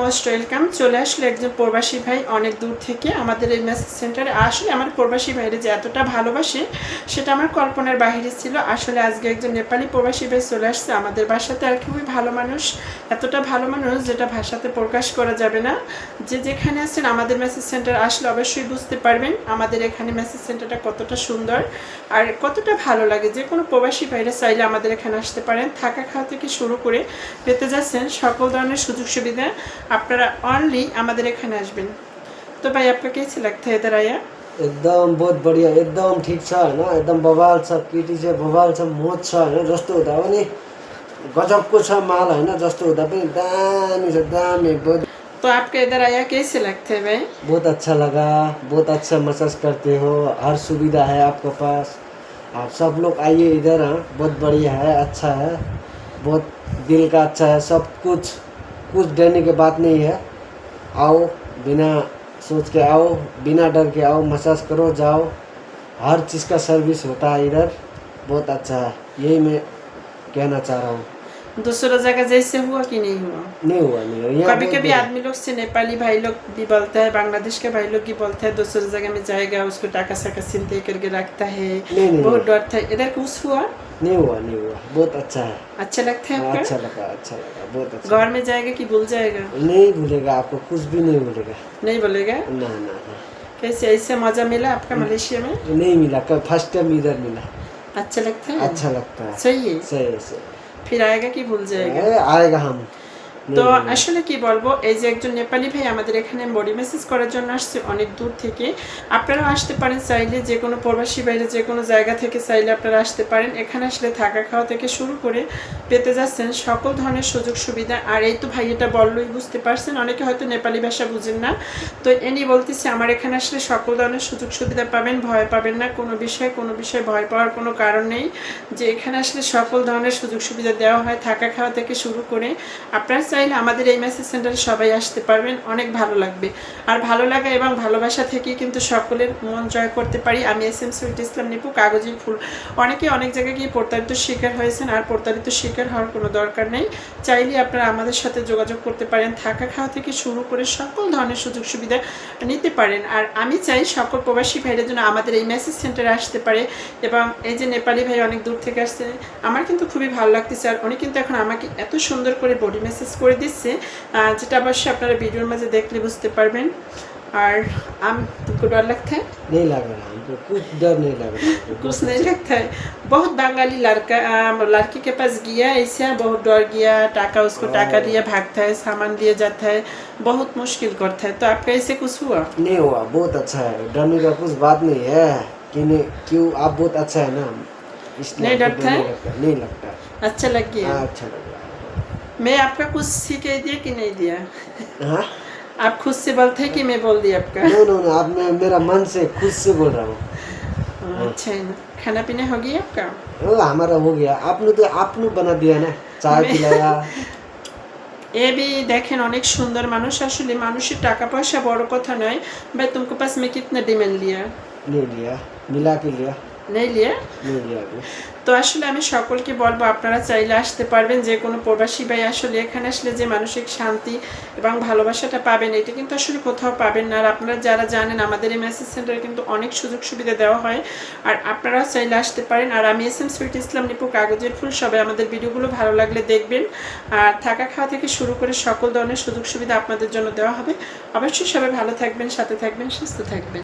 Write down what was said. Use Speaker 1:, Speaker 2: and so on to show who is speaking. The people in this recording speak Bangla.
Speaker 1: মোস্ট ওয়েলকাম চলে আসলে একজন প্রবাসী ভাই অনেক দূর থেকে আমাদের এই মেসেজ সেন্টারে আসলে আমার প্রবাসী ভাইরে যে এতটা ভালোবাসে, সেটা আমার কল্পনার বাইরে ছিল। আসলে আজকে একজন নেপালি প্রবাসী ভাই চলে আসছে। আমাদের বাসাতে আর খুবই ভালো মানুষ, এতটা ভালো মানুষ যেটা ভাষাতে প্রকাশ করা যাবে না। যে যেখানে আছেন, আমাদের মেসেজ সেন্টার আসলে অবশ্যই বুঝতে পারবেন আমাদের এখানে মেসেজ সেন্টারটা কতটা সুন্দর আর কতটা ভালো লাগে। যে কোনো প্রবাসী ভাইরা চাইলে আমাদের এখানে আসতে পারেন। থাকা খাওয়া থেকে শুরু করে পেতে যাচ্ছেন সকল ধরনের সুযোগ সুবিধা আপনারা অনলি আমাদের এখানে আসবেন তো भाई आपका कैसे लगता है इधर आया
Speaker 2: एकदम बहुत बढिया एकदम ठिक छ होइन एकदम बवाल छ केटी चाहिँ बवाल छ मोज छ होइन जस्तो हुँदा पनि गजबको छ माल होइन जस्तो हुँदा पनि दामी छ दामी बहुत
Speaker 1: तो आपका इधर आया कैसे लगता है भाई
Speaker 2: बहुत अच्छा लगा बहुत अच्छा मसाज करते हो हर सुविधा है आपके पास आप सब लोग आइए इधर हाँ बहुत बढ़िया है अच्छा है बहुत दिल का अच्छा है सब कुछ कुछ डरने की बात नहीं है। आओ बिना सोच के आओ बिना डर के आओ मसाज करो जाओ। हर चीज़ का सर्विस होता है इधर। बहुत अच्छा है। यही मैं कहना चाह रहा हूँ।
Speaker 1: दूसरा जगह जैसे हुआ कि नहीं हुआ?
Speaker 2: नहीं हुआ नहीं हुआ।
Speaker 1: कभी कभी आदमी लोग से नेपाली भाई लोग भी बोलता है बांग्लादेश के भाई लोग भी बोलते है दूसरे जगह में जाएगा उसको टाका साका सिलते करके रखता है।
Speaker 2: नहीं, नहीं,
Speaker 1: बहुत। डरता है इधर कुछ हुआ?
Speaker 2: नहीं हुआ नहीं हुआ बहुत अच्छा है
Speaker 1: अच्छा लगता है
Speaker 2: हाँ,
Speaker 1: आपका
Speaker 2: अच्छा लगा अच्छा लगा बहुत अच्छा
Speaker 1: घर में जाएगा कि भूल जाएगा
Speaker 2: नहीं भूलेगा आपको कुछ भी नहीं भूलेगा
Speaker 1: नहीं बोलेगा
Speaker 2: ना ना ना
Speaker 1: कैसे ऐसे मजा मिला आपका मलेशिया में
Speaker 2: नहीं मिला कल फर्स्ट टाइम इधर मिला
Speaker 1: अच्छा लगता है
Speaker 2: अच्छा लगता है
Speaker 1: सही है
Speaker 2: सही सही
Speaker 1: फिर आएगा कि भूल जाएगा
Speaker 2: ए, आएगा हम
Speaker 1: তো আসলে কি বলব এই যে একজন নেপালি ভাই আমাদের এখানে বডি মেসেজ করার জন্য আসছে অনেক দূর থেকে। আপনারাও আসতে পারেন চাইলে যে কোনো প্রবাসী বাইরে যে কোনো জায়গা থেকে চাইলে আপনারা আসতে পারেন। এখানে আসলে থাকা খাওয়া থেকে শুরু করে পেতে যাচ্ছেন সকল ধরনের সুযোগ সুবিধা। আর এই তো ভাই এটা বললোই বুঝতে পারছেন অনেকে হয়তো নেপালি ভাষা বুঝেন না। তো এনি বলতেছে আমার এখানে আসলে সকল ধরনের সুযোগ সুবিধা পাবেন ভয় পাবেন না। কোনো বিষয়ে কোনো বিষয়ে ভয় পাওয়ার কোনো কারণ নেই। যে এখানে আসলে সকল ধরনের সুযোগ সুবিধা দেওয়া হয় থাকা খাওয়া থেকে শুরু করে। আপনার চাইলে আমাদের এই মেসেজ সেন্টারে সবাই আসতে পারবেন, অনেক ভালো লাগবে। আর ভালো লাগা এবং ভালোবাসা থেকেই কিন্তু সকলের মন জয় করতে পারি। আমি এস এম সুইট ইসলাম নিপু, কাগজের ফুল। অনেকে অনেক জায়গায় গিয়ে প্রতারিত শিকার হয়েছেন, আর প্রতারিত শিকার হওয়ার কোনো দরকার নেই। চাইলে আপনারা আমাদের সাথে যোগাযোগ করতে পারেন, থাকা খাওয়া থেকে শুরু করে সকল ধরনের সুযোগ সুবিধা নিতে পারেন। আর আমি চাই সকল প্রবাসী ভাইরা জন্য আমাদের এই মেসেজ সেন্টারে আসতে পারে। এবং এই যে নেপালি ভাই অনেক দূর থেকে আসছে, আমার কিন্তু খুবই ভালো লাগতেছে। আর উনি কিন্তু এখন আমাকে এত সুন্দর করে বডি মেসেজ করে দিচ্ছে আহ, যেটা অবশ্যই আপনারা ভিডিওর মাঝে দেখলে বুঝতে পারবেন আর আম तुमको डर लगता है
Speaker 2: नहीं लग रहा हमको कुछ डर नहीं लग रहा हमको
Speaker 1: कुछ नहीं लगता है बहुत बंगाली लड़का अम, लड़की के पास गया ऐसा बहुत डर गया टाका उसको टाका दिया भागता है सामान दिया जाता है बहुत मुश्किल करता है तो आपका ऐसे कुछ हुआ
Speaker 2: नहीं हुआ बहुत अच्छा है डरने का कुछ बात नहीं है कि नहीं क्यों आप बहुत अच्छा है ना इसलिए
Speaker 1: नहीं
Speaker 2: आपको
Speaker 1: डरता
Speaker 2: डर
Speaker 1: है?
Speaker 2: नहीं लगता नहीं लगता
Speaker 1: अच्छा लग गया
Speaker 2: हाँ अच्छा लग रहा
Speaker 1: मैं आपका कुछ सीखे दिया कि नहीं दिया
Speaker 2: है हाँ
Speaker 1: आप खुद से बोलते हैं कि मैं बोल दिया आपका
Speaker 2: नो नो नो आप मैं मेरा मन से खुद से बोल रहा हूँ
Speaker 1: अच्छा है ना खाना पीना हो गया आपका
Speaker 2: ओ, हमारा हो गया आपने तो आपने बना दिया ना चाय
Speaker 1: मैं-
Speaker 2: पिलाया
Speaker 1: এবি দেখেন অনেক সুন্দর মানুষ আসলে মানুষের টাকা পয়সা বড় কথা নয় ভাই तुमको पास में कितना डिमांड लिया
Speaker 2: नहीं लिया मिला के নেইলিয়া
Speaker 1: তো আসলে আমি সকলকে বলব আপনারা চাইলে আসতে পারবেন যে কোনো প্রবাসী ভাই আসলে এখানে আসলে যে মানসিক শান্তি এবং ভালোবাসাটা পাবেন এটা কিন্তু আসলে কোথাও পাবেন না। আর আপনারা যারা জানেন আমাদের এই মেসেজ সেন্টারে কিন্তু অনেক সুযোগ সুবিধা দেওয়া হয়। আর আপনারা চাইলে আসতে পারেন। আর আমি এস এম সুইট ইসলাম নিপু কাগজের ফুল সবাই আমাদের ভিডিওগুলো ভালো লাগলে দেখবেন। আর থাকা খাওয়া থেকে শুরু করে সকল ধরনের সুযোগ সুবিধা আপনাদের জন্য দেওয়া হবে। অবশ্যই সবাই ভালো থাকবেন সাথে থাকবেন সুস্থ থাকবেন।